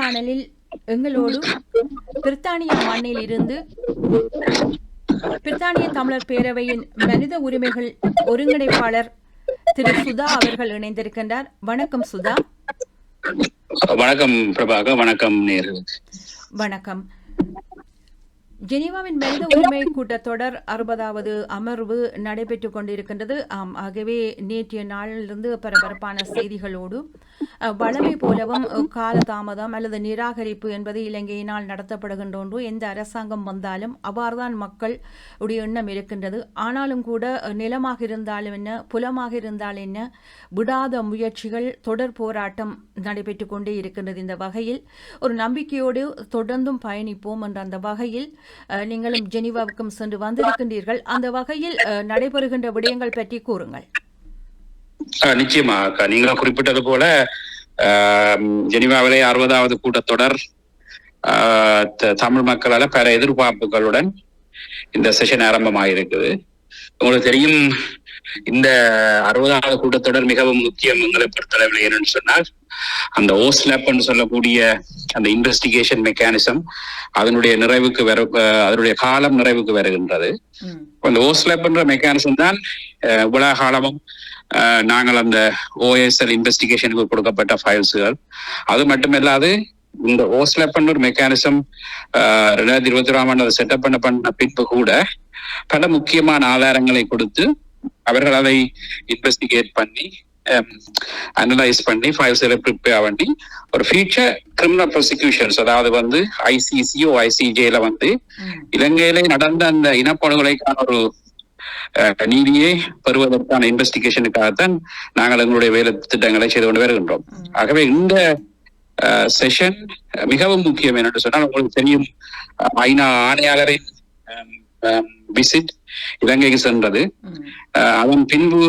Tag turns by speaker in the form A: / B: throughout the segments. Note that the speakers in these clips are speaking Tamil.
A: நேர்காணலில் எங்களோடு பிரித்தானிய மண்ணில் இருந்து பிரித்தானிய தமிழர் பேரவையின் மனித உரிமைகள் ஒருங்கிணைப்பாளர் திரு சுதா அவர்கள் இணைந்திருக்கின்றார். வணக்கம் சுதா.
B: வணக்கம் பிரபாகர் வணக்கம்
A: வணக்கம். ஜெனீவாவின் மனித உரிமை கூட்டத்தொடர் அறுபதாவது அமர்வு நடைபெற்றுக் கொண்டிருக்கின்றது ஆம் ஆகவே நேற்றைய நாளிலிருந்து பரபரப்பான செய்திகளோடு வழமை போலவும் காலதாமதம் அல்லது நிராகரிப்பு என்பது இலங்கையினால் நடத்தப்படுகின்ற ஒன்று எந்த அரசாங்கம் வந்தாலும் அவ்வாறுதான் மக்கள் உடைய எண்ணம் இருக்கின்றது. ஆனாலும் கூட நிலமாக இருந்தாலும் என்ன புலமாக இருந்தால் என்ன விடாத முயற்சிகள் தொடர் போராட்டம் நடைபெற்றுக் கொண்டே இருக்கின்றது. இந்த வகையில் ஒரு நம்பிக்கையோடு தொடர்ந்தும் பயணிப்போம் என்ற அந்த வகையில் நீங்களும் ஜெனீவாவுக்கும் சென்று வந்திருக்கின்றீர்கள். அந்த வகையில் நடைபெறுகின்ற விடயங்கள் பற்றி கூறுங்கள்.
B: நிச்சயமா அக்கா. குறிப்பிட்டது போல ஆஹ், அறுபதாவது கூட்டத்தொடர் ஆஹ், த- தமிழ் மக்களால பல எதிர்பார்ப்புகளுடன் இந்த செஷன் ஆரம்பமாயிருக்குது. உங்களுக்கு தெரியும் இந்த அறுபதாவது கூட்டத்தொடர் மிகவும் முக்கியம் எங்களை பொறுத்தளவில். என்னன்னு சொன்னால் அந்த ஓஸ்லாப்னு சொல்லக்கூடிய அந்த இன்வெஸ்டிகேஷன் மெக்கானிசம் அதனுடைய நிறைவுக்கு வர அதனுடைய காலம் நிறைவுக்கு வருகின்றது. அந்த ஓஸ்லாப் என்ற மெக்கானிசம் தான் இவ்வளவு காலமும் நாங்கள் அந்த ஓஎஸ்எல் இன்வெஸ்டிகேஷனுக்கு கொடுக்கப்பட்ட ஃபைல்ஸுகள் அது மட்டுமல்லாது இந்த ஓஸ்லாப் என்ற ஒரு மெக்கானிசம் ரெண்டாயிரத்தி இருபத்தி ஒராம் ஆண்டு செட்டப் பண்ண பண்ண பின்பு கூட பல முக்கியமான ஆதாரங்களை கொடுத்து அவர்கள் அதை இன்வெஸ்டிகேட் பண்ணி அனலைஸ் பண்ணி ஃபைல்ஸை ப்ரிப்பேர் பண்ணி ஒரு ஃபியூச்சர் கிரிமினல் ப்ராசிக்யூஷன்ஸ் அதாவது வந்து ஐசிசிஓ ஐசிஜேல வந்து இலங்கையிலே நடந்த அந்த இனப்படுகொலைக்கான ஒரு நீதியை பெறுவதற்கான இன்வெஸ்டிகேஷனுக்காகத்தான் நாங்கள் எங்களுடைய வேலை திட்டங்களை செய்து கொண்டு வருகின்றோம். ஆகவே இந்த செஷன் மிகவும் முக்கியம் என்று சொன்னால் உங்களுக்கு தெரியும் ஐநா ஆணையாளரின் விசிட் இலங்கைக்கு சென்றது. அதன் பின்பு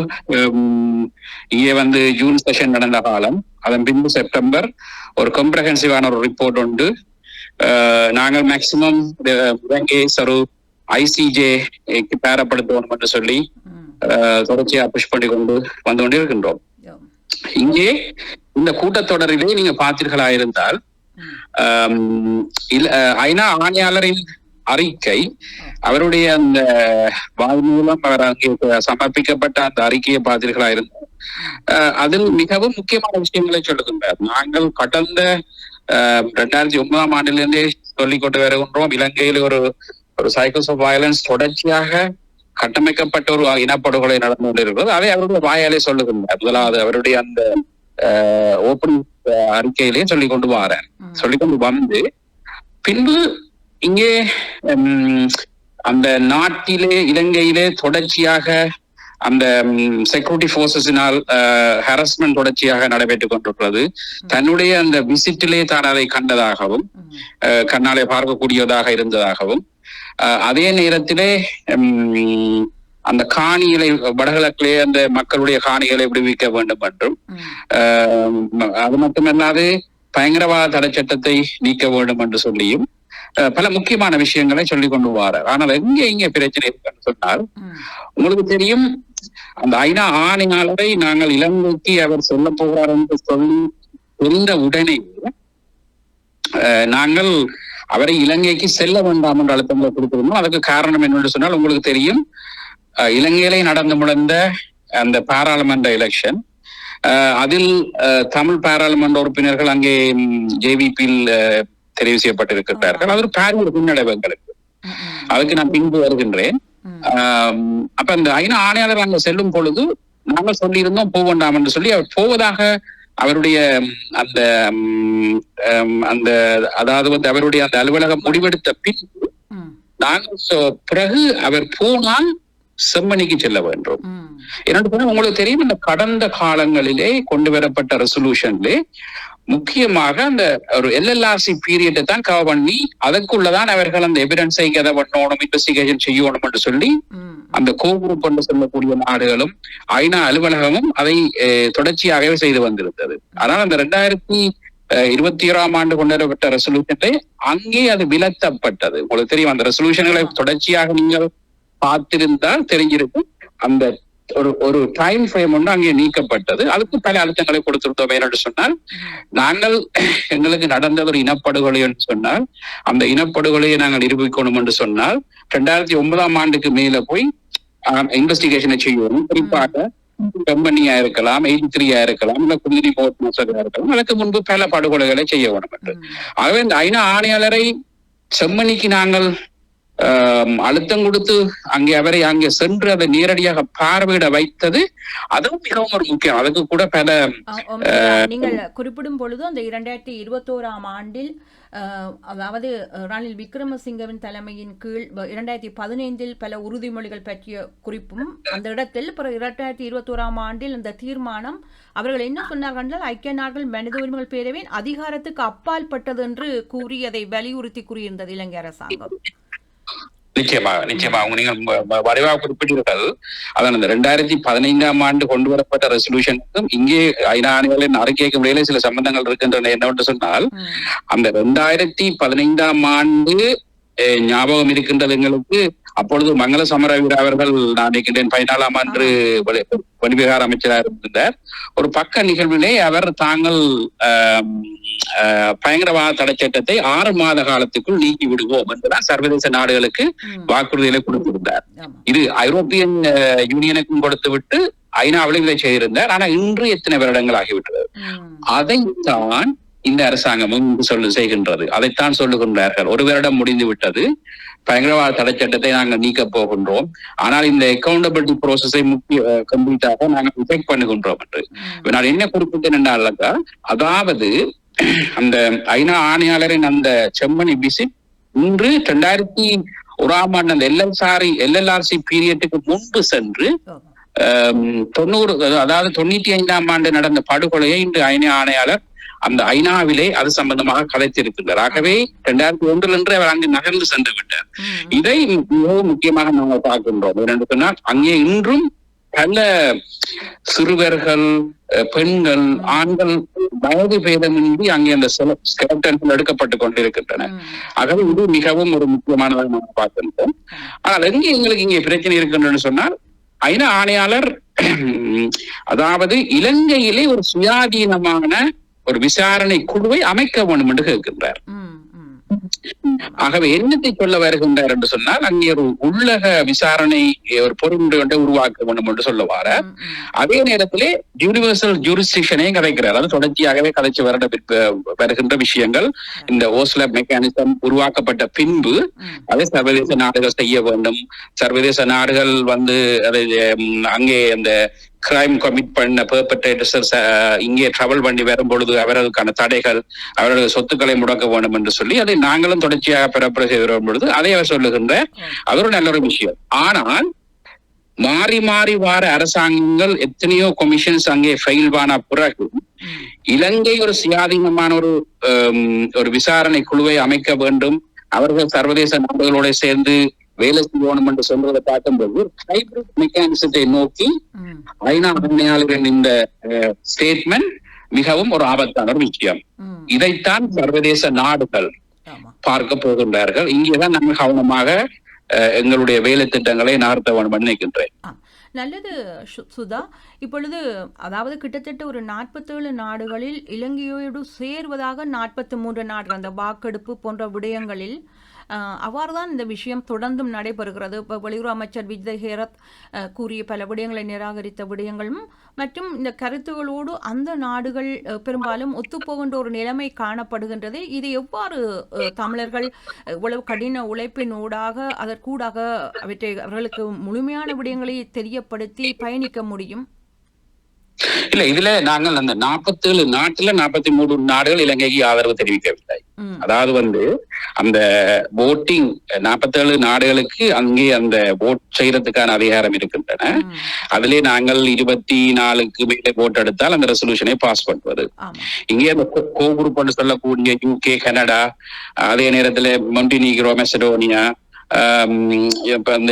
B: இங்கே வந்து ஜூன் செஷன் நடந்த காலம். அதன் பின்பு செப்டம்பர் ஒரு காம்ப்ரஹென்சிவான ஒரு ரிப்போர்ட் உண்டு. நாங்கள் மேக்சிமம் இலங்கை சரு ஐசிஜே பேரப்படுத்தணும் என்று சொல்லி தொடர்ச்சியா புஷ் பண்ணி கொண்டு வந்து கொண்டிருக்கின்றோம். இங்கே இந்த கூட்டத்தொடரிலே நீங்க பார்த்தீர்களா இருந்தால் இல்ல- ஐநா ஆணையாளரின் அறிக்கை அவருடைய அந்த வாய் மூலம் அவர் அங்கே சமர்ப்பிக்கப்பட்ட அந்த அறிக்கையை பார்த்தீர்களா இருந்தால் அதில் மிகவும் முக்கியமான விஷயங்களை சொல்லுகின்றார். நாங்கள் கடந்த ரெண்டாயிரத்தி ஒன்பதாம் ஆண்டிலிருந்தே சொல்லிக்கொண்டு வருகின்றோம் இலங்கையில் ஒரு ஒரு சைக்கிள்ஸ் ஆஃப் வயலன்ஸ் தொடர்ச்சியாக கட்டமைக்கப்பட்ட ஒரு இனப்படுகொலை நடந்து கொண்டிருக்கிறது. அதை அவருடைய வாயாலே சொல்லுகின்றார். முதலாவது அவருடைய அந்த ஓப்பன் அறிக்கையிலே சொல்லிக் கொண்டு வாரார்.
A: ம்,
B: சொல்லிக் கொண்டு வந்து பின்பு இங்கே அந்த நாட்டிலே இலங்கையிலே தொடர்ச்சியாக அந்த செக்யூரிட்டி போர்சஸினால் ஹராஸ்மெண்ட் தொடர்ச்சியாக நடைபெற்றுக் கொண்டிருக்கிறது. தன்னுடைய அந்த விசிட்டிலே தான் அதை கண்டதாகவும் கண்ணாலே பார்க்கக்கூடியதாக இருந்ததாகவும் அதே நேரத்திலே அந்த காணிகளை வடகிழக்கிலே அந்த மக்களுடைய காணிகளை விடுவிக்க வேண்டும் என்றும் அது மட்டுமல்லாது பயங்கரவாத தடை சட்டத்தை நீக்க வேண்டும் என்று சொல்லியும் பல முக்கியமான விஷயங்களை சொல்லிக் கொண்டு வாரார். ஆனால் எங்க இங்க பிரச்சனை இருக்குன்னு சொன்னால் உங்களுக்கு தெரியும் அந்த ஐநா ஆணையாளரை நாங்கள் இலங்கைக்கு அவர் சொல்ல போகிறார் என்று சொல்லி தெரிந்த உடனே நாங்கள் அவரை இலங்கைக்கு செல்ல வேண்டாம் என்ற அழுத்தங்களை கொடுத்திருந்தோம். அதுக்கு காரணம் என்னவென்று சொன்னால் உங்களுக்கு தெரியும் இலங்கையிலே நடந்து முடிந்த அந்த பாராளுமன்ற எலெக்ஷன் அதில் தமிழ் பாராளுமன்ற உறுப்பினர்கள் அங்கே ஜேவிபியில் தெரிவு செய்யப்பட்டிருக்கிறார்கள் அது ஒரு பாரிய பின்னடைவு எங்களுக்கு அதுக்கு நான் பின்பு வருகின்றேன். அப்ப அந்த ஐநா ஆணையாளர் அங்க செல்லும் பொழுது நாங்கள் சொல்லியிருந்தோம் போக வேண்டாம் என்று சொல்லி அவர் போவதாக அவருடைய அந்த அந்த அதாவது வந்து அவருடைய அந்த அலுவலகம் முடிவெடுத்த பின்
A: ம்,
B: நாங்கள் சொ- பிறகு அவர் போனால் செம்மணிக்கு செல்ல வேண்டும். என்னன்னு உங்களுக்கு தெரியும் இந்த கடந்த காலங்களிலே கொண்டு வரப்பட்ட ரெசல்யூஷன்லே முக்கியமாக அந்த ஒரு எல்எல்ஆர்சி பீரியட்டை தான் கவர் பண்ணி அதற்குள்ளதான் அவர்கள் அந்த எவிடன்ஸை கதை பண்ணணும் இன்வெஸ்டிகேஷன் செய்யணும் என்று சொல்லி அந்த கோகுரூப் என்று சொல்லக்கூடிய நாடுகளும் ஐநா அலுவலகமும் அதை தொடர்ச்சியாகவே செய்து வந்திருந்தது. ஆனால் அந்த ரெண்டாயிரத்தி இருபத்தி ஓராம் ஆண்டு கொண்டு வரப்பட்ட ரெசல்யூஷனை அங்கே அது விலத்தப்பட்டது உங்களுக்கு தெரியும் அந்த ரெசல்யூஷன்களை தொடர்ச்சியாக நீங்கள் பார்த்திருந்தால் தெரிஞ்சிருக்கும் அந்த ஒரு ஒரு டைம் ஃப்ரேம் ஒன்று அங்கே நீக்கப்பட்டது. அதுக்கு பல அழுத்தங்களை கொடுத்திருந்தோம் என்று சொன்னால் நாங்கள் எங்களுக்கு நடந்தது ஒரு இனப்படுகொலை என்று சொன்னால் அந்த இனப்படுகொலையை நாங்கள் நிரூபிக்கணும் என்று சொன்னால் ரெண்டாயிரத்தி ஒன்பதாம் ஆண்டுக்கு மேல போய் இன்வெஸ்டிகேஷனை செய்யணும் குறிப்பாக கம்பெனியா இருக்கலாம் எயிட்டி த்ரீயா இருக்கலாம் இல்ல குதிரி போர்ட் மசகா இருக்கலாம் அதற்கு முன்பு பல படுகொலைகளை செய்ய வேணும் என்று. ஆகவே இந்த ஐநா ஆணையாளரை செம்மணிக்கு நாங்கள் அழுத்தம் கொடுத்து அங்கே அவரை அங்கே சென்று அதை நேரடியாக பார்வையிட வைத்தது அதுவும் மிகவும் ஒரு முக்கியம். அதுக்கு கூட பல
A: நீங்கள் குறிப்பிடும் பொழுது அந்த இரண்டாயிரத்தி இருபத்தோராம் ஆண்டில் அதாவது ரணில் விக்ரமசிங்கவின் தலைமையின் கீழ் இரண்டாயிரத்தி பதினைந்தில் பல உறுதிமொழிகள் பற்றிய குறிப்பும் அந்த இடத்தில் பிறகு இரண்டாயிரத்தி இருபத்தோராம் ஆண்டில் இந்த தீர்மானம் அவர்கள் என்ன சொன்னார்கள் என்றால் ஐக்கிய நாடுகள் மனித உரிமைகள் பேரவையின் அதிகாரத்துக்கு அப்பாற்பட்டது என்று கூறி அதை வலியுறுத்தி கூறியிருந்தது இலங்கை அரசாங்கம்.
B: நிச்சயமாக நிச்சயமாக. அவங்க நீங்கள் வரைவாக குறிப்பிட்டீர்கள் அதான் இந்த ரெண்டாயிரத்தி பதினைந்தாம் ஆண்டு கொண்டு வரப்பட்ட ரெசல்யூஷனுக்கும் இங்கே ஐநா ஆணைகளின் அறிக்கைக்கு இடையில சில சம்பந்தங்கள் இருக்கின்றன என்னவென்று சொன்னால் அந்த ரெண்டாயிரத்தி பதினைந்தாம் ஆண்டு ஞாபகம் இருக்கின்றது எங்களுக்கு. அப்பொழுது மங்கள சமரவீர அவர்கள் நான் நினைக்கின்றேன். பதினாலாம் ஆண்டு வெளி- வெளிவிவகார அமைச்சராக இருந்தார் ஒரு பக்க நிகழ்விலே அவர் தாங்கள் பயங்கரவாத தடை சட்டத்தை ஆறு மாத காலத்துக்குள் நீக்கி விடுவோம் என்றுதான் சர்வதேச நாடுகளுக்கு வாக்குறுதிகளை கொடுத்திருந்தார். இது ஐரோப்பியன் யூனியனுக்கும் கொடுத்து விட்டு ஐநாவிலும் இதை செய்திருந்தார். ஆனா இன்று எத்தனை வருடங்கள் ஆகிவிட்டது? அதைத்தான் இந்த அரசாங்கமும் சொல்லு செய்கின்றது. அதைத்தான் சொல்லுகின்றார்கள். ஒரு வருடம் முடிந்து விட்டது. பயங்கரவாத தடை சட்டத்தை நாங்கள் நீக்கப் போகின்றோம். ஆனால் இந்த அக்கௌண்டபிலிட்டி ப்ரோசஸை முக்கிய கம்ப்ளீட்டாக நாங்கள் ரிஜெக்ட் பண்ணுகின்றோம் என்று. நான் என்ன குறிப்பிட்டேன் என்றாலக்கா அதாவது அந்த ஐநா ஆணையாளரின் அந்த செம்மணி விசிட் இன்று ரெண்டாயிரத்தி ஒராம் ஆண்டு அந்த எல்எல்சாரி எல்எல்ஆர்சி பீரியட்டுக்கு முன்பு சென்று தொண்ணூறு அதாவது தொண்ணூத்தி ஐந்தாம் ஆண்டு நடந்த படுகொலையை இன்று ஐநா ஆணையாளர் அந்த ஐநாவிலே அது சம்பந்தமாக கதைத்திருக்கின்றார் ஆகவே இரண்டாயிரத்தி ஒன்றில் என்று அவர் அங்கு நகர்ந்து சென்று விட்டார். இதை மிகவும் முக்கியமாக நாங்கள் பார்க்கின்றோம். ஏனென்று சொன்னால் அங்கே இன்றும் பல சிறுவர்கள் பெண்கள் ஆண்கள் வயது பேதமின்றி அங்கே அந்த ஸ்கெலட்டன்கள் எடுக்கப்பட்டுக் கொண்டிருக்கின்றன. ஆகவே இது மிகவும் ஒரு முக்கியமானதாக நாங்கள் பார்க்கின்றோம். ஆனால் எங்கே எங்களுக்கு இங்கே பிரச்சனை இருக்கின்றன்னு சொன்னால் ஐநா ஆணையாளர் அதாவது இலங்கையிலே ஒரு சுயாதீனமான ஒரு விசாரணை குழுவை அமைக்க வேண்டும் என்று கேட்கின்றார். ஆகவே என்னத்தை சொல்ல வருகின்றார் என்று சொன்னால் அங்கே ஒரு உள்ளக விசாரணை ஒரு பொருள் உருவாக்க வேண்டும் என்று சொல்ல வார
A: ம், ம்.
B: அதே நேரத்திலே யூனிவர்சல் ஜூரிஸ்டிக்ஷனையும் கதைக்கிறார். அது தொடர்ச்சியாகவே கதைச்சு வருட பிற்ப- வருகின்ற விஷயங்கள் இந்த ஓஸ்லப் மெக்கானிசம் உருவாக்கப்பட்ட பின்பு அதை சர்வதேச நாடுகள் செய்ய வேண்டும். சர்வதேச நாடுகள் வந்து அதை அங்கே அந்த கிரைம் கமிட் பண்ண பெர்பட்ரேட்டர்ஸ் இங்கே ட்ராவல் பண்ணி வரும் பொழுது அவர்களுக்கான தடைகள் அவர்களது சொத்துக்களை முடக்க வேண்டும் என்று சொல்லி அதை நாங்களும் தொடர்ச்சியாக பெறப்பட செய்து வரும் பொழுது அதை அவர் சொல்லுகின்ற அது ஒரு நல்ல ஒரு விஷயம். ஆனால் மாறி மாறி வார அரசாங்கங்கள் எத்தனையோ கொமிஷன்ஸ் அங்கே ஃபெயில் ஆன பிறகு இலங்கை ஒரு சுயாதீனமான ஒரு ஒரு விசாரணை குழுவை அமைக்க வேண்டும். அவர்கள் சர்வதேச நாடுகளோட சேர்ந்து வேலை செய்யணும் என்று சொல்றதை பார்க்கும்போது ஹைபிரிட் மெக்கானிசத்தை நோக்கி ஐநா ஆணையாளரின் இந்த ஸ்டேட்மெண்ட் மிகவும் ஒரு ஆபத்தான ஒரு விஷயம். இதைத்தான் சர்வதேச நாடுகள். பார்க்க போகின்றார்கள். இங்கேதான் நாங்கள் கவனமாக எங்களுடைய வேலை திட்டங்களை நகர்த்த வேண்டும் என்று நினைக்கின்றேன்
A: நல்லது சுதா. இப்பொழுது அதாவது கிட்டத்தட்ட ஒரு நாற்பத்தேழு நாடுகளில் இலங்கையோடு சேர்வதாக நாற்பத்தி மூன்று நாடுகள் அந்த வாக்கெடுப்பு போன்ற விடயங்களில் அவ்வாறு அவ்வாறுதான் இந்த விஷயம் தொடர்ந்தும் நடைபெறுகிறது. இப்போ வெளியுறவு அமைச்சர் விஜய் ஹேரத் கூறிய பல விடயங்களை நிராகரித்த விடயங்களும் மற்றும் இந்த கருத்துகளோடு அந்த நாடுகள் பெரும்பாலும் ஒத்துப்போகின்ற ஒரு நிலைமை காணப்படுகின்றது. இது எவ்வாறு தமிழர்கள் இவ்வளவு கடின உழைப்பின் ஊடாக அதற்கூடாக அவற்றை அவர்களுக்கு முழுமையான விடயங்களை தெரியப்படுத்தி பயணிக்க முடியும்?
B: இல்ல இதுல நாங்கள் அந்த நாற்பத்தேழு நாட்டுல நாற்பத்தி மூணு நாடுகள் இலங்கைக்கு ஆதரவு தெரிவிக்கவில்லை. அதாவது வந்து அந்த voting நாற்பத்தேழு நாடுகளுக்கு அங்கே அந்த ஓட் செய்யறதுக்கான அதிகாரம் இருக்கின்றன. அதிலே நாங்கள் இருபத்தி நாலுக்கு மேலே ஓட் எடுத்தால் அந்த ரெசல்யூஷனை பாஸ் பண்ணுவது. இங்கே அந்த கோ குரூப் சொல்லக்கூடிய யூகே கனடா அதே நேரத்துல மொண்டினீக்ரோ மெசடோனியா இப்ப அந்த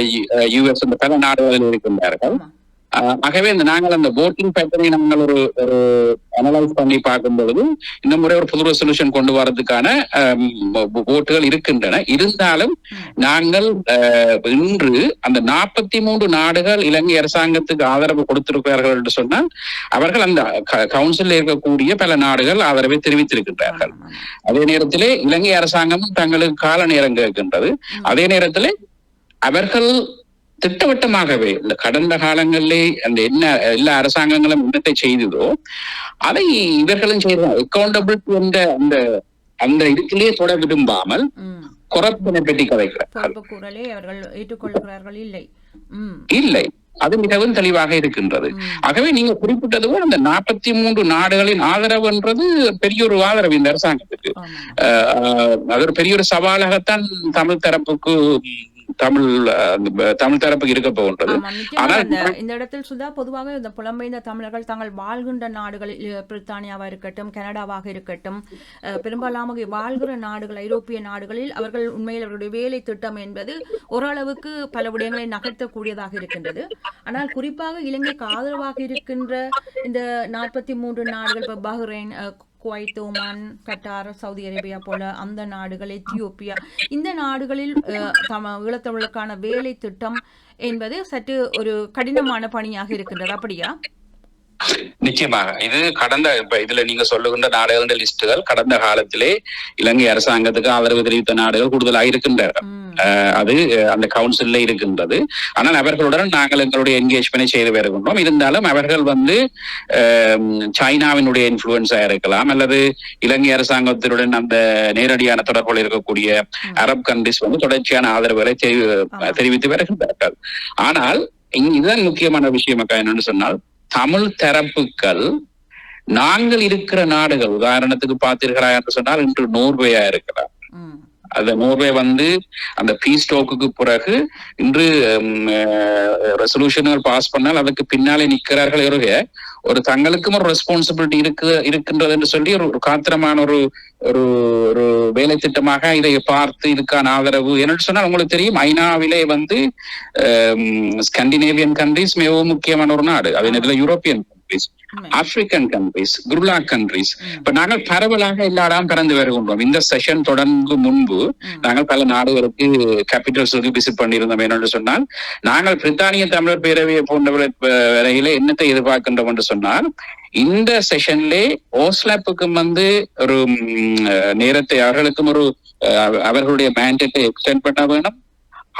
B: யுஎஸ் இந்த பல நாடுகளில் இருக்கின்றார்கள். ஆகவே இந்த நாங்கள் அந்த போட்டிங் பேட்டர்னை நாங்கள் ஒரு ஒரு அனலைஸ் பண்ணி பார்க்கும் பொழுது இந்த முறை ஒரு புது ரெசல்யூஷன் கொண்டு வரதுக்கான போட்டுகள் இருக்கின்றன. இருந்தாலும் நாங்கள் இன்று அந்த நாற்பத்தி மூன்று நாடுகள் இலங்கை அரசாங்கத்துக்கு ஆதரவு கொடுத்திருக்கிறார்கள் என்று சொன்னால் அவர்கள் அந்த கவுன்சிலில் இருக்கக்கூடிய பல நாடுகள் ஆதரவை தெரிவித்திருக்கின்றார்கள். அதே நேரத்திலே இலங்கை அரசாங்கமும் தங்களுக்கு கால நேரம் கேட்கின்றது. அதே நேரத்திலே அவர்கள் திட்டவட்டமாகவே இந்த கடந்த காலங்களிலே அந்த என்ன எல்லா அரசாங்கங்களும் என்னத்தை செய்ததோ அதை இவர்களும் செய்தார் அக்கௌண்டபிலிட்டி என்ற அந்த அந்த இதுக்கிலே தொட விரும்பாமல்
A: ம்.
B: குறப்பினை பற்றி கதைக்கிறார்கள்.
A: இல்லை.
B: அது மிகவும் தெளிவாக இருக்கின்றது. ஆகவே நீங்க குறிப்பிட்டது போல அந்த நாற்பத்தி மூன்று நாடுகளின் ஆதரவுன்றது பெரிய ஒரு ஆதரவு இந்த அரசாங்கத்துக்கு. அது ஒரு பெரிய ஒரு சவாலாகத்தான் தமிழ் தரப்புக்கு தமிழ் தமிழ் தரப்புக்கு இருக்க போகின்றது. ஆனால்
A: இந்த இடத்தில் சுதா பொதுவாக இந்த புலம்பெயர்ந்த தமிழர்கள் தாங்கள் வாழ்கின்ற நாடுகளில் அஹ், பிரித்தானியாவா இருக்கட்டும் கனடாவாக இருக்கட்டும் பெரும்பாலாக வாழ்கிற நாடுகள் ஐரோப்பிய நாடுகளில் அவர்கள் உண்மையில் அவர்களுடைய வேலை திட்டம் என்பது ஓரளவுக்கு பல விடயங்களை நகர்த்தக்கூடியதாக இருக்கின்றது. ஆனால் குறிப்பாக இலங்கைக்கு ஆதரவாக இருக்கின்ற இந்த நாற்பத்தி மூன்று நாடுகள் இப்போ Bahrain Kuwait Oman Qatar Saudi Arabia போல அந்த நாடுகள் எத்தியோப்பியா. இந்த நாடுகளில் அஹ், தம ஈழத்தமிழுக்கான வேலை திட்டம் என்பது சற்று ஒரு கடினமான பணியாக இருக்கின்றது. அப்படியா?
B: நிச்சயமாக. இது கடந்த இப்ப இதுல நீங்க சொல்லுகின்ற நாடுகளின் லிஸ்டுகள் கடந்த காலத்திலே இலங்கை அரசாங்கத்துக்கு ஆதரவு தெரிவித்த நாடுகள் கூடுதலாக இருக்கின்றன. அது அந்த கவுன்சில்ல இருக்கின்றது. ஆனால் அவர்களுடன் நாங்கள் எங்களுடைய என்கேஜ்மெண்ட் செய்து வருகின்றோம். இருந்தாலும் அவர்கள் வந்து சைனாவினுடைய இன்ஃபுளுன்ஸா இருக்கலாம் அல்லது இலங்கை அரசாங்கத்தினுடன் அந்த நேரடியான தொடர்புகள் இருக்கக்கூடிய அரப் கண்ட்ரிஸ் வந்து தொடர்ச்சியான ஆதரவுகளை. தெரிவித்து வருகின்றார்கள். ஆனால் இதுதான் முக்கியமான விஷயம் என்னன்னு சொன்னால் தமிழ் தரப்புகள் நாங்கள் இருக்கிற நாடுகள் உதாரணத்துக்கு பார்த்தீர்களா என்று சொன்னால் இன்று நோர்வேயா
A: இருக்கிறார்
B: அந்த நோர்வே வந்து அந்த பீஸ் டோக்குக்கு பிறகு இன்று ரெசல்யூஷன்கள் பாஸ் பண்ணால் அதுக்கு பின்னாலே நிற்கிறார்கள் இருக ஒரு தங்களுக்கும் ஒரு ரெஸ்பான்சிபிலிட்டி இருக்கு இருக்கின்றது என்று சொல்லி ஒரு ஒரு காத்திரமான ஒரு ஒரு ஒரு வேலை திட்டமாக இதை பார்த்து இதுக்கான ஆதரவு. என்னன்னு சொன்னால் உங்களுக்கு தெரியும் ஐநாவிலே வந்து ஸ்கண்டினேவியன் கண்ட்ரிஸ் மிகவும் முக்கியமான ஒரு நாடு. அதே நேரத்தில் யூரோப்பியன் கண்ட்ரிஸ். ஆப்பிரிக்கன் கண்ட்ரிஸ் குருலா கண்ட்ரிஸ் இப்ப நாங்கள் பரவலாக எல்லா இடம் பிறந்து வருகின்றோம். இந்த செஷன் தொடங்கும் முன்பு நாங்கள் பல நாடுகளுக்கு கேபிட்டல்ஸுக்கு விசிட் பண்ணியிருந்தோம். என்னென்று சொன்னால் நாங்கள் பிரித்தானிய தமிழர் பேரவையை போன்றவரை வரையில என்னத்தை எதிர்பார்க்கின்றோம் என்று சொன்னால் இந்த செஷன்லே ஓஸ்லாப்புக்கும் வந்து ஒரு நேரத்தை அவர்களுக்கும் ஒரு அவர்களுடைய மேண்டேட்டை எக்ஸ்டெண்ட் பண்ண வேணும்.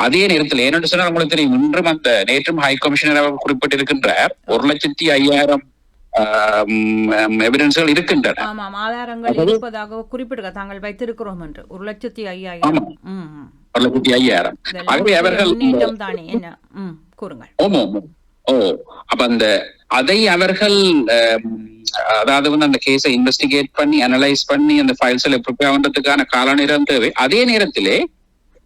B: அதே நேரத்தில் ஏனென்று சொன்னால் உங்களுக்கு தெரியும் இன்றும் அந்த நேற்றும் ஹை கமிஷனர் அவர் குறிப்பிட்டிருக்கின்றார் ஒரு லட்சத்தி ஐயாயிரம் எவிடன்ஸ்கள் இருக்கின்றன.
A: ஆமாம் ஆதாரங்கள் இருப்பதாக குறிப்பிடுக தாங்கள் வைத்திருக்கிறோம் என்று. ஒரு லட்சத்தி ஐயாயிரம்.
B: ஒரு லட்சத்தி ஐயாயிரம். ஆகவே அவர்கள்
A: தானே என்ன? கூறுங்கள்.
B: ஓமோ ஓ அப்ப அந்த அதை அவர்கள் அதாவது வந்து அந்த கேஸை இன்வெஸ்டிகேட் பண்ணி அனலைஸ் பண்ணி அந்த ஃபைல்ஸ்ல ப்ரிப்பேர் பண்றதுக்கான கால நேரம் தேவை. அதே நேரத்திலே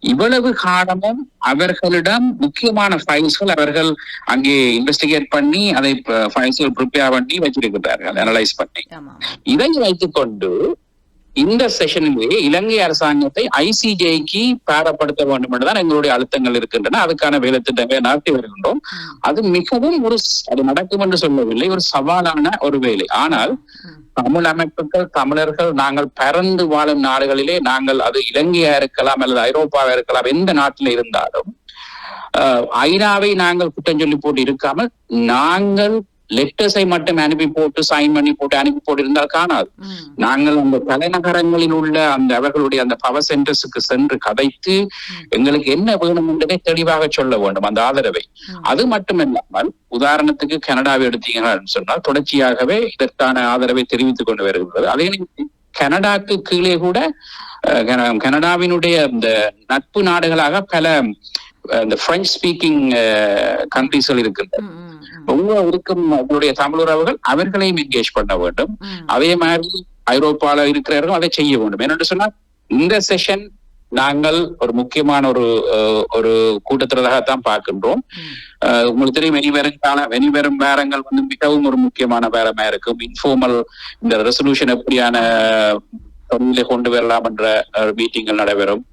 B: இவ்வளவு காலமும் அவர்களிடம் முக்கியமான ஃபைல்ஸ்கள் அவர்கள் அங்கே இன்வெஸ்டிகேட் பண்ணி அதை ஃபைல்ஸ்கள் ப்ரிப்பேர் பண்ணி வச்சிருக்கிறார்கள் அனலைஸ் பண்ணி. இதை வைத்துக்கொண்டு இந்த செஷனிலே இலங்கை அரசாங்கத்தை ஐசிஜேக்கு பாரப்படுத்த வேண்டும் என்றுதான் எங்களுடைய அழுத்தங்கள் இருக்கின்றன. அதுக்கான வேலை திட்டங்களை நடத்தி வருகின்றோம். அது மிகவும் ஒரு அது நடக்கும் என்று சொல்லவில்லை. ஒரு சவாலான ஒரு வேலை. ஆனால் தமிழ் அமைப்புகள் தமிழர்கள் நாங்கள் பறந்து வாழும் நாடுகளிலே நாங்கள் அது இலங்கையா இருக்கலாம் அல்லது ஐரோப்பாவா இருக்கலாம் எந்த நாட்டில இருந்தாலும் ஐநாவை நாங்கள் குற்றம் சொல்லி போட்டு இருக்காமல் நாங்கள் லெட்டர்ஸை மட்டும் அனுப்பி போட்டு சைன் பண்ணி போட்டு அனுப்பி போட்டு இருந்தால் காணாது நாங்கள் அந்த தலைநகரங்களில் உள்ள அந்த அவர்களுடைய அந்த பவர் சென்டர்ஸுக்கு சென்று கதைத்து எங்களுக்கு என்ன வேணும் என்பதை தெளிவாக சொல்ல வேண்டும் அந்த ஆதரவை. அது மட்டுமில்லாமல் உதாரணத்துக்கு கனடாவை எடுத்தீங்கன்னு சொன்னால் தொடர்ச்சியாகவே இதற்கான ஆதரவை தெரிவித்துக் கொண்டு வருகிறது அதே கனடாக்கு கீழே கூட கனடாவினுடைய இந்த நட்பு நாடுகளாக பல இந்த பிரெஞ்சு ஸ்பீக்கிங் கண்ட்ரிஸ்கள் இருக்கின்றன. உங்க இருக்கும் உங்களுடைய தமிழ் உறவுகள் அவர்களையும் என்கேஜ் பண்ண வேண்டும். அதே மாதிரி ஐரோப்பால இருக்கிறவர்கள் அதை செய்ய வேண்டும். என்னென்று சொன்னால் இந்த செஷன் நாங்கள் ஒரு முக்கியமான ஒரு ஒரு கூட்டத்தினராகத்தான் பார்க்கின்றோம். உங்களுக்கு தெரியும் வெனிவரும் கால வெனிவரும் பேரங்கள் வந்து மிகவும் ஒரு முக்கியமான பேரமா இருக்கும். இன்ஃபார்மல் இந்த ரெசல்யூஷன் எப்படியான தொழிலை கொண்டு வரலாம் என்ற மீட்டிங்கள் நடைபெறும்.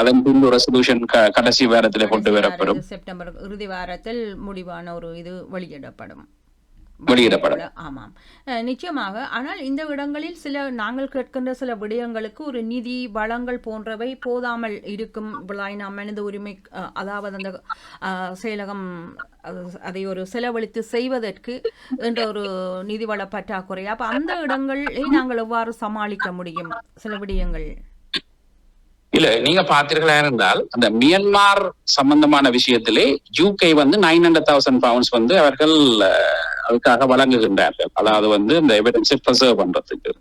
B: அதன் பின் ரெசல்யூஷன் கடைசி வாரத்திலே கொண்டு வரப்படும்
A: செப்டம்பர் இறுதி வாரத்தில் முடிவான ஒரு இது வெளியிடப்படும். ஆமாம். நிச்சயமாக. ஆனால் இந்த இடங்களில் சில நாங்கள் கேட்கின்ற சில விடயங்களுக்கு ஒரு நிதி வளங்கள் போன்றவை போதாமல் இருக்கும் நாம் மனித உரிமை அதாவது அந்த செயலகம் அது- அதை ஒரு செலவழித்து செய்வதற்கு என்ற ஒரு நிதி வள பற்றாக்குறை. அப்ப அந்த இடங்களை நாங்கள் எவ்வாறு சமாளிக்க முடியும்? சில விடயங்கள்.
B: இல்ல நீங்க பார்த்தீர்களா இருந்தால் அந்த மியன்மார் சம்பந்தமான விஷயத்திலே யூகே வந்து நைன் ஹண்ட்ரட் தௌசண்ட் பவுண்ட்ஸ் வந்து அவர்கள் அதுக்காக வழங்குகின்றார்கள். அதாவது வந்து இந்த எவிடன்ஸை ப்ரிசர்வ் பண்றதுக்கு.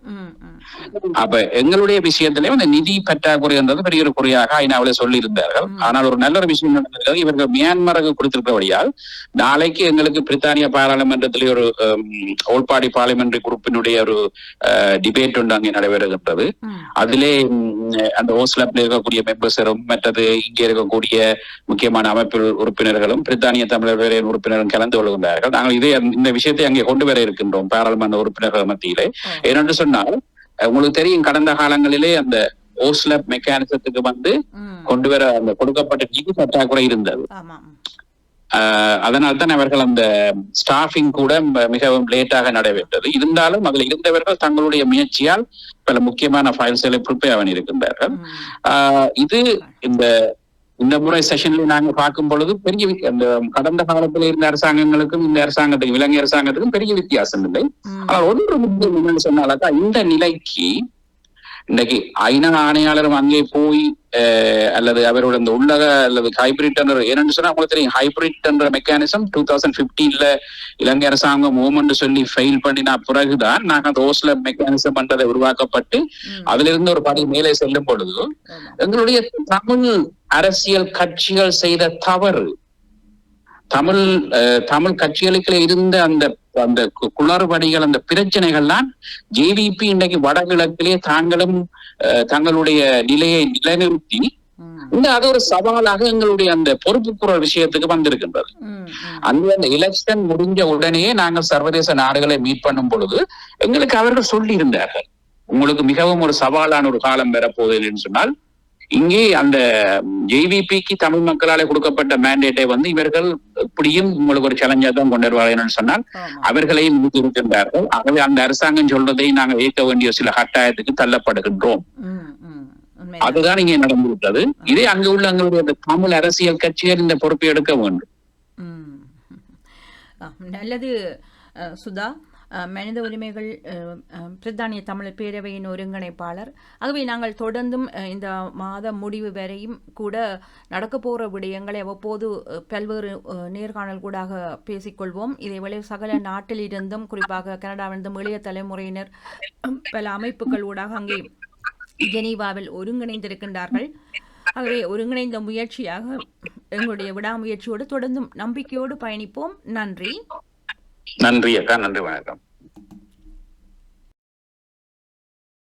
B: அப்ப எங்களுடைய விஷயத்திலே அந்த நிதி பற்றாக்குறை என்றது பெரிய ஒரு குறையாக ஐநாவிலே சொல்லி இருந்தார்கள் ஆனால் ஒரு நல்ல ஒரு விஷயம் நடந்திருக்கிறது. இவர்கள் மியான்மருக்கு கொடுத்திருக்கிறபடியால் நாளைக்கு எங்களுக்கு பிரித்தானிய பாராளுமன்றத்திலே ஒரு ஓல் பார்ட்டி பார்லிமெண்டரி குரூப்பினுடைய ஒரு டிபேட் ஒன்று அங்கே நடைபெறுகின்றது. அதிலே அந்த ஓஸ்லாப்ல இருக்கக்கூடிய மெம்பர்ஸரும் மற்றது இங்கே இருக்கக்கூடிய முக்கியமான அமைப்பு உறுப்பினர்களும் பிரித்தானிய தமிழர் பேரின் உறுப்பினரும் கலந்து கொள்கின்றார்கள். நாங்கள் இதே இந்த விஷயத்தை அங்கே கொண்டு வர இருக்கின்றோம் பாராளுமன்ற உறுப்பினர்கள் மத்தியிலே.
A: ஓ.
B: ஏனென்று சொன்னால் உங்களுக்கு தெரியும் கடந்த காலங்களிலே அந்த ஓஸ்லாப் மெக்கானிசத்துக்கு வந்து கொண்டு வர அந்த கொடுக்கப்பட்ட நிதி பற்றாக்குறை இருந்தது.
A: ஆமாம்
B: ஆஹ் அதனால் தான் அவர்கள் அந்த ஸ்டாஃபிங் கூட மிகவும் லேட்டாக நடைபெற்றது. இருந்தாலும் அதில் இருந்தவர்கள் தங்களுடைய முயற்சியால் பல முக்கியமான ஃபைல்ஸ்களை ப்ரிப்பேர் பண்ணியிருக்கின்றார்கள் இது இந்த இந்த முறை செஷன்ல நாங்க பார்க்கும் பொழுது பெரிய அந்த கடந்த காலத்தில் இருந்த அரசாங்கங்களுக்கும் இந்த அரசாங்கத்துக்கும் இலங்கை அரசாங்கத்துக்கும் பெரிய வித்தியாசம் இல்லை. ஆனால் ஒன்று முக்கியம் என்னன்னு சொன்னாலக்கா இந்த நிலைக்கு இன்னைக்கு ஐநா ஆணையாளரும் அங்கே போய் அல்லது அவரோட இந்த உள்ளக அல்லது ஹைபிரிட் என்ற ஏன்னு சொன்னா உங்களுக்கு தெரியும் ஹைபிரிட் என்ற மெக்கானிசம் டூ தௌசண்ட் பிப்டீன்ல இலங்கை அரசாங்கம் மூமெண்ட் சொல்லி ஃபெயில் பண்ணின பிறகுதான் நாங்க அந்த ஓஸ்ல மெக்கானிசம் என்றதை உருவாக்கப்பட்டு அதுல இருந்து ஒரு படி மேலே செல்லும் பொழுது. எங்களுடைய தமிழ் அரசியல் கட்சிகள் செய்த தவறு தமிழ் தமிழ் கட்சிகளுக்கு இருந்த அந்த அந்த குளறுபடிகள் அந்த பிரச்சனைகள்லாம் ஜேவிபி இன்னைக்கு வடகிழக்கிலே தாங்களும் தங்களுடைய நிலையை நிலைநிறுத்தி இந்த அது ஒரு சவாலாக எங்களுடைய அந்த பொறுப்புக்குறல் விஷயத்துக்கு வந்திருக்கின்றது. அந்த எலெக்ஷன் முடிஞ்ச உடனே நாங்கள் சர்வதேச நாடுகளை மீட் பண்ணும் பொழுது எங்களுக்கு அவர்கள் சொல்லி இருந்தார்கள் உங்களுக்கு மிகவும் ஒரு சவாலான ஒரு காலம் வரப்போகுதுன்னு சொன்னால் இங்கே அந்த ஜேவிபிக்கு தமிழ் மக்களாலே கொடுக்கப்பட்ட மேண்டேட்டை வந்து இவர்கள் இப்படியும் உங்களுக்கு ஒரு சேலஞ்சா தான் கொண்டு வருவார்கள் சொன்னால். அவர்களையும் இருக்கின்றார்கள் ஆகவே அந்த அரசாங்கம் சொல்றதை நாங்கள் ஏற்க வேண்டிய சில கட்டாயத்துக்கு தள்ளப்படுகின்றோம். அதுதான் இங்கே நடந்திருக்கிறது இதே அங்கு உள்ள எங்களுடைய அந்த தமிழ் அரசியல் கட்சிகள் இந்த பொறுப்பை எடுக்க வேண்டும்.
A: நல்லது சுதா. மனித உரிமைகள் பிரித்தானிய தமிழர் பேரவையின் ஒருங்கிணைப்பாளர். ஆகவே நாங்கள் தொடர்ந்தும் இந்த மாத முடிவு வரையும் கூட நடக்க போகிற விடயங்களை அவ்வப்போது பல்வேறு நேர்காணல் கூடாக பேசிக்கொள்வோம். இதேவேளை சகல நாட்டிலிருந்தும் குறிப்பாக கனடாவிலிருந்தும் இளைய தலைமுறையினர் பல அமைப்புகள் ஊடாக அங்கே ஜெனீவாவில் ஒருங்கிணைந்திருக்கின்றார்கள். ஆகவே ஒருங்கிணைந்த முயற்சியாக எங்களுடைய விடாமுயற்சியோடு தொடர்ந்தும் நம்பிக்கையோடு பயணிப்போம். நன்றி.
B: நன்றி அக்கா நன்றி வணக்கம்.